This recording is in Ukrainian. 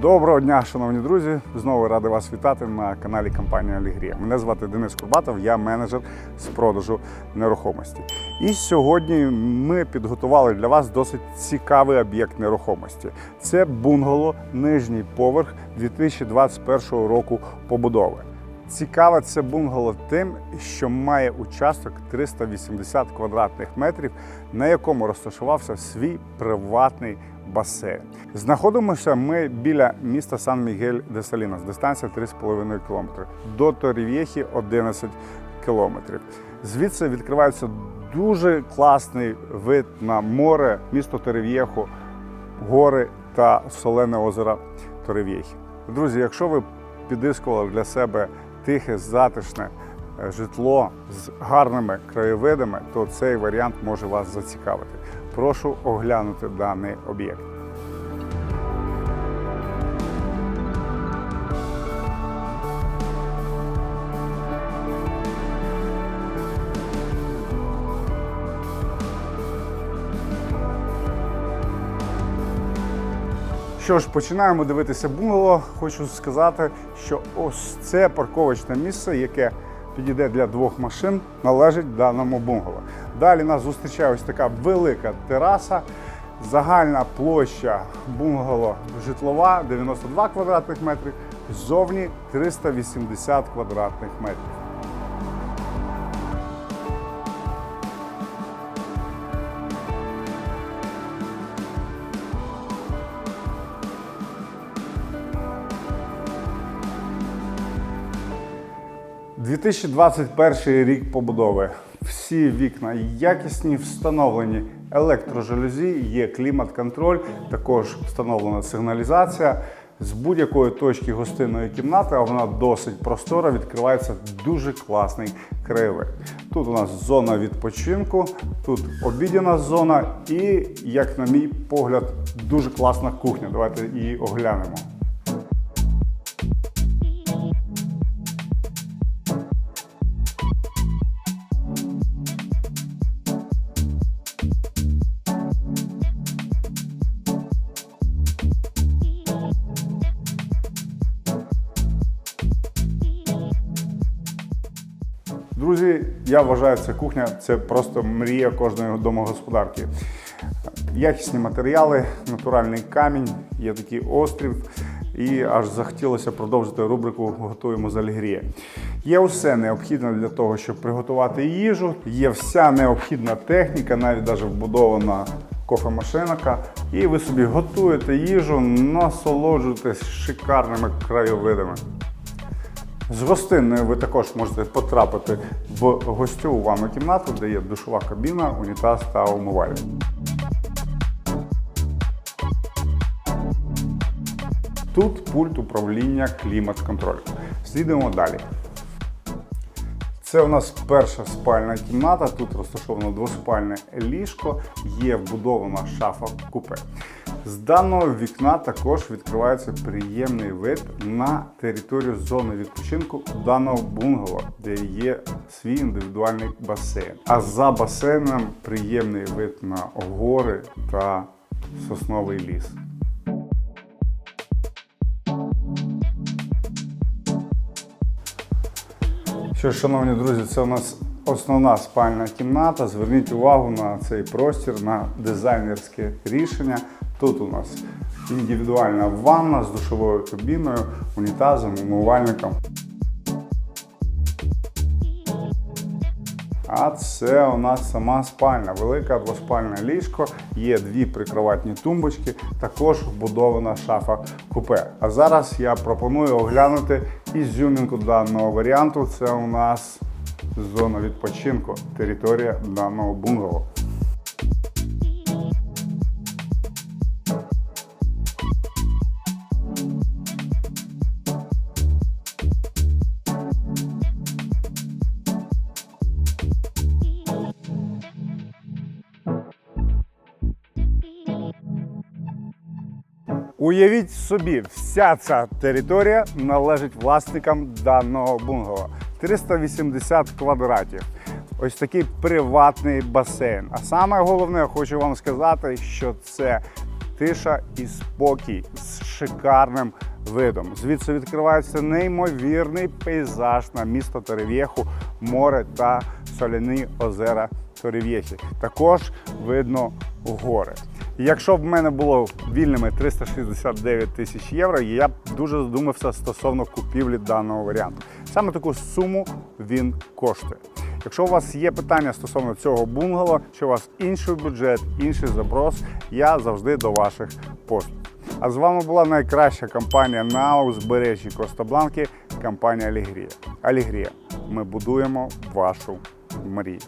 Доброго дня, шановні друзі! Знову радий вас вітати на каналі компанії Алігрія. Мене звати Денис Курбатов, я менеджер з продажу нерухомості. І сьогодні ми підготували для вас досить цікавий об'єкт нерухомості. Це бунгало, нижній поверх 2021 року побудови. Цікаве це бунгало тим, що має участок 380 квадратних метрів, на якому розташувався свій приватний басейн. Знаходимося ми біля міста сан мігель де салінас дистанція 3,5 км. До Торів'єхі 11 кілометрів. Звідси відкривається дуже класний вид на море, місто Торів'єху, гори та солене озеро Торів'єхі. Друзі, якщо ви підіскували для себе тихе, затишне е, житло з гарними краєвидами, то цей варіант може вас зацікавити. Прошу оглянути даний об'єкт. Що ж, починаємо дивитися бунгало. Хочу сказати, що ось це парковочне місце, яке підійде для двох машин, належить даному бунгало. Далі нас зустрічає ось така велика тераса. Загальна площа бунгало житлова 92 квадратних метрів, ззовні 380 квадратних метрів. – 2021 рік побудови. Всі вікна якісні, встановлені електрожалюзі, є клімат-контроль, також встановлена сигналізація. З будь-якої точки гостинної кімнати, а вона досить простора, відкривається дуже класний краєвид. Тут у нас зона відпочинку, тут обідяна зона і, як на мій погляд, дуже класна кухня. Давайте її оглянемо. Друзі, я вважаю, ця кухня це просто мрія кожної домогосподарки. Якісні матеріали, натуральний камінь, є такий острів. І аж захотілося продовжити рубрику Готуємо з Альгрія. Є все необхідне для того, щоб приготувати їжу. Є вся необхідна техніка, навіть навіть вбудована кофемашинка. І ви собі готуєте їжу, насолоджуєтесь шикарними краєвидами. З гостинною ви також можете потрапити в гостьову ванну кімнату, де є душова кабіна, унітаз та умивальник. Тут пульт управління клімат-контролю. Слідуємо далі. Це у нас перша спальна кімната. Тут розташовано двоспальне ліжко, є вбудована шафа купе. З даного вікна також відкривається приємний вид на територію зони відпочинку даного бунгало, де є свій індивідуальний басейн. А за басейном приємний вид на гори та сосновий ліс. Що шановні друзі, це у нас основна спальна кімната. Зверніть увагу на цей простір, на дизайнерське рішення. Тут у нас індивідуальна ванна з душовою кабіною, унітазом, умивальником. А це у нас сама спальня, велика двоспальне ліжко, є дві прикроватні тумбочки, також вбудована шафа купе. А зараз я пропоную оглянути ізюмінку даного варіанту. Це у нас зона відпочинку, територія даного бунгало. Уявіть собі, вся ця територія належить власникам даного бунгало. 380 квадратів. Ось такий приватний басейн. А саме головне, хочу вам сказати, що це тиша і спокій з шикарним видом. Звідси відкривається неймовірний пейзаж на місто Торев'єху, море та соляні озера Торев'єхи. Також видно гори. Якщо б в мене було вільними 369 тисяч євро, я б дуже задумався стосовно купівлі даного варіанту. Саме таку суму він коштує. Якщо у вас є питання стосовно цього бунгало, чи у вас інший бюджет, інший запрос, я завжди до ваших послуг. А з вами була найкраща компанія на узбережжі Коста-Бланки, компанія Алігрія. Алігрія. Ми будуємо вашу мрію.